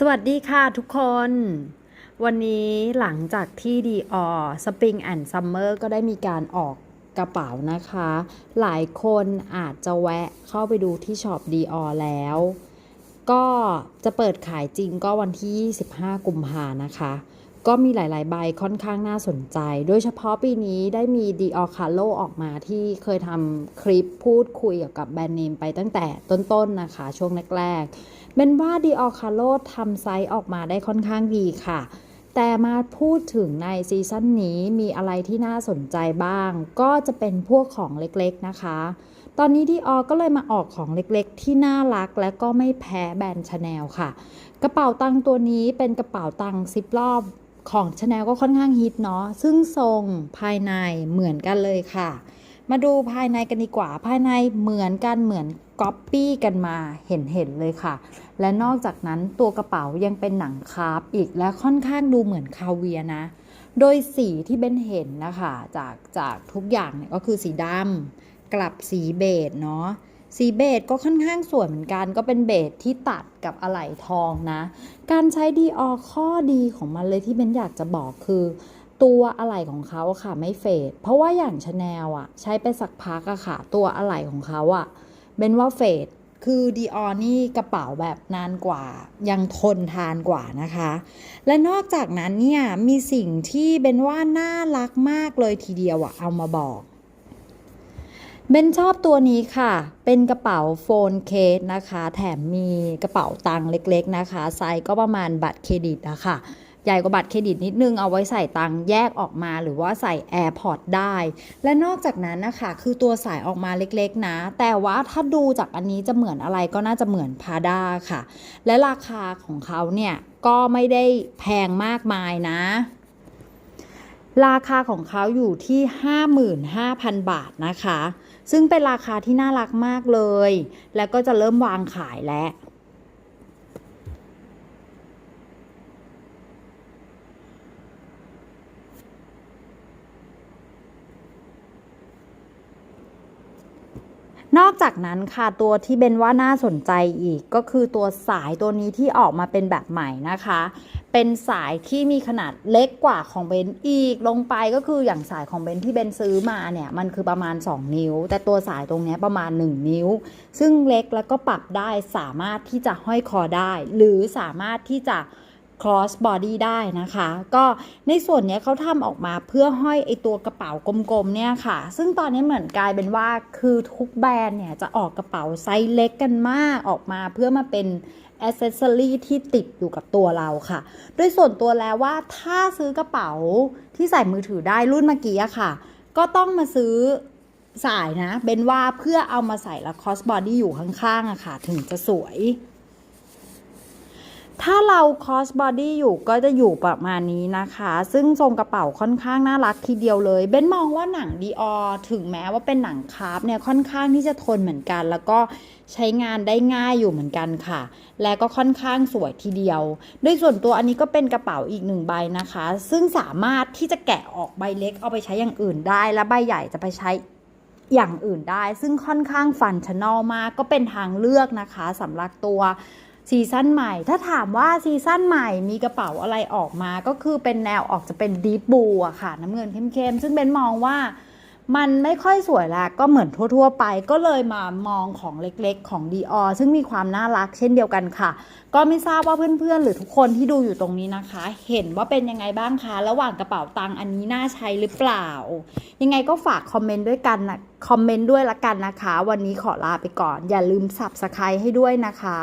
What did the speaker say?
สวัสดีค่ะทุกคน วันนี้หลังจากที่ดีออสปริงแอนด์ซัมเมอร์ก็ได้มีการออกกระเป๋านะคะ หลายคนอาจจะแวะเข้าไปดูที่ช็อปดีออแล้ว ก็จะเปิดขายจริงก็วันที่25กุมภานะคะ ก็มีหลาย ๆ ใบค่อนข้างน่าสนใจ โดยเฉพาะปีนี้ได้มี Dior c a r l o ออกมาที่เคยทำคลิปพูดคุยเกี่ยวกับแบรนด์เนมไปตั้งแต่ต้น ๆนะคะ ช่วงแรก ๆ เป็นว่า Dior c a r l o ทำไซส์ออกมาได้ค่อนข้างดีค่ะ แต่มาพูดถึงในซีซั่นนี้มีอะไรที่น่าสนใจบ้าง ก็จะเป็นพวกของเล็ก ๆ นะคะ ตอนนี้ดีออก็เลยมาออกของเล็ก ๆ ที่น่ารักและก็ไม่แพ้แบรนด์ชาแนลค่ะ กระเป๋าตังค์ตัวนี้เป็นกระเป๋าตังค์ซิปรอบ ของชาแนลก็ค่อนข้างฮิตเนาะซึ่งทรงภายในเหมือนกันเลยค่ะ มาดูภายในกันดีกว่า ภายในเหมือนกันเหมือนก๊อปปี้กันมาเห็นเห็นๆเลยค่ะ และนอกจากนั้นตัวกระเป๋ายังเป็นหนังคาร์บอีกและค่อนข้างดูเหมือนคาเวียนะ โดยสีที่เบนเห็นนะคะจากจากทุกอย่างเนี่ยก็คือสีดำกลับสีเบจเนาะ สีเบจก็ค่อนข้างสวยเหมือนกัน ก็เป็นเบจที่ตัดกับอะไหล่ทองนะ การใช้ดีออข้อดีของมันเลยที่เบนอยากจะบอกคือ ตัวอะไหล่ของเขาอะค่ะไม่เฟดเพราะว่าอย่างชาแนลอะใช้ไปสักพักอะค่ะ ตัวอะไหล่ของเขาอะเบนว่าเฟดคือดีออนี่กระเป๋าแบบนานกว่า ยังทนทานกว่านะคะ และนอกจากนั้นเนี่ยมีสิ่งที่เบนว่าน่ารักมากเลยทีเดียวอะเอามาบอก เบนชอบตัวนี้ค่ะ เป็นกระเป๋าโฟนเคสนะคะ แถมมีกระเป๋าตังค์เล็กๆนะคะ ไซส์ก็ประมาณบัตรเครดิตอะค่ะใหญ่กว่าบัตรเครดิตนิดนึง เอาไว้ใส่ตังค์แยกออกมาหรือว่าใส่ AirPod ได้ และนอกจากนั้นนะคะ คือตัวสายออกมาเล็กๆนะ แต่ว่าถ้าดูจากอันนี้จะเหมือนอะไรก็น่าจะเหมือนพาด้าค่ะ และราคาของเขาเนี่ยก็ไม่ได้แพงมากมายนะ ราคาของเขาอยู่ที่ 55,000 บาทนะคะ ซึ่งเป็นราคาที่น่ารักมากเลย แล้วก็จะเริ่มวางขายแล้วนอกจากนั้นค่ะตัวที่เบนว่าน่าสนใจอีกก็คือตัวสายตัวนี้ที่ออกมาเป็นแบบใหม่นะคะ เป็นสายที่มีขนาดเล็กกว่าของเบนอีกลงไปก็คืออย่างสายของเบนที่เบนซื้อมาเนี่ยมันคือประมาณ 2 นิ้ว แต่ตัวสายตรงนี้ประมาณ 1 นิ้ว ซึ่งเล็กแล้วก็ปรับได้สามารถที่จะห้อยคอได้ หรือสามารถที่จะ cross body ได้นะคะ ก็ในส่วนนี้เขาทำออกมาเพื่อห้อยไอตัวกระเป๋ากลมๆเนี่ยค่ะ ซึ่งตอนนี้เหมือนกลายเป็นว่าคือทุกแบรนด์เนี่ยจะออกกระเป๋าไซส์เล็กกันมากออกมาเพื่อมาเป็นอ c เซสซอรีที่ติดอยู่กับตัวเราค่ะ โดยส่วนตัวแล้วว่าถ้าซื้อกระเป๋าที่ใส่มือถือได้รุ่นเมื่อกี้ค่ะ ก็ต้องมาซื้อสายนะเบนว่าเพื่อเอามาใส่แล้ว cross body อยู่ข้างๆอะค่ะ ถึงจะสวย ถ้าเรา cross body อยู่ก็จะอยู่ประมาณนี้นะคะ ซึ่งทรงกระเป๋าค่อนข้างน่ารักทีเดียวเลย เบนมองว่าหนังดีออถึงแม้ว่าเป็นหนังคราฟเนี่ยค่อนข้างที่จะทนเหมือนกัน แล้วก็ใช้งานได้ง่ายอยู่เหมือนกันค่ะ และก็ค่อนข้างสวยทีเดียว โดยส่วนตัวอันนี้ก็เป็นกระเป๋าอีกหนึ่งใบนะคะ ซึ่งสามารถที่จะแกะออกใบเล็กเอาไปใช้อย่างอื่นได้ และใบใหญ่จะไปใช้อย่างอื่นได้ ซึ่งค่อนข้างฟันชั่นอลมากก็เป็นทางเลือกนะคะสำหรับตัว ซีซั่นใหม่ ถ้าถามว่าซีซั่นใหม่มีกระเป๋าอะไรออกมา ก็คือเป็นแนวออกจะเป็นดีบูอะค่ะ น้ำเงินเข้มๆ ซึ่งเบนมองว่ามันไม่ค่อยสวยละก็เหมือนทั่ว ๆ ไป ก็เลยมามองของเล็กๆ ของ Dior ซึ่งมีความน่ารักเช่นเดียวกันค่ะ ก็ไม่ทราบว่าเพื่อนๆ หรือทุกคนที่ดูอยู่ตรงนี้นะคะ เห็นว่าเป็นยังไงบ้างคะ ระหว่างกระเป๋าตังค์อันนี้น่าใช้หรือเปล่า ยังไงก็ฝากคอมเมนต์ด้วยกันนะคอมเมนต์ด้วยละกันนะคะ วันนี้ขอลาไปก่อน อย่าลืม subscribe ให้ด้วยนะคะ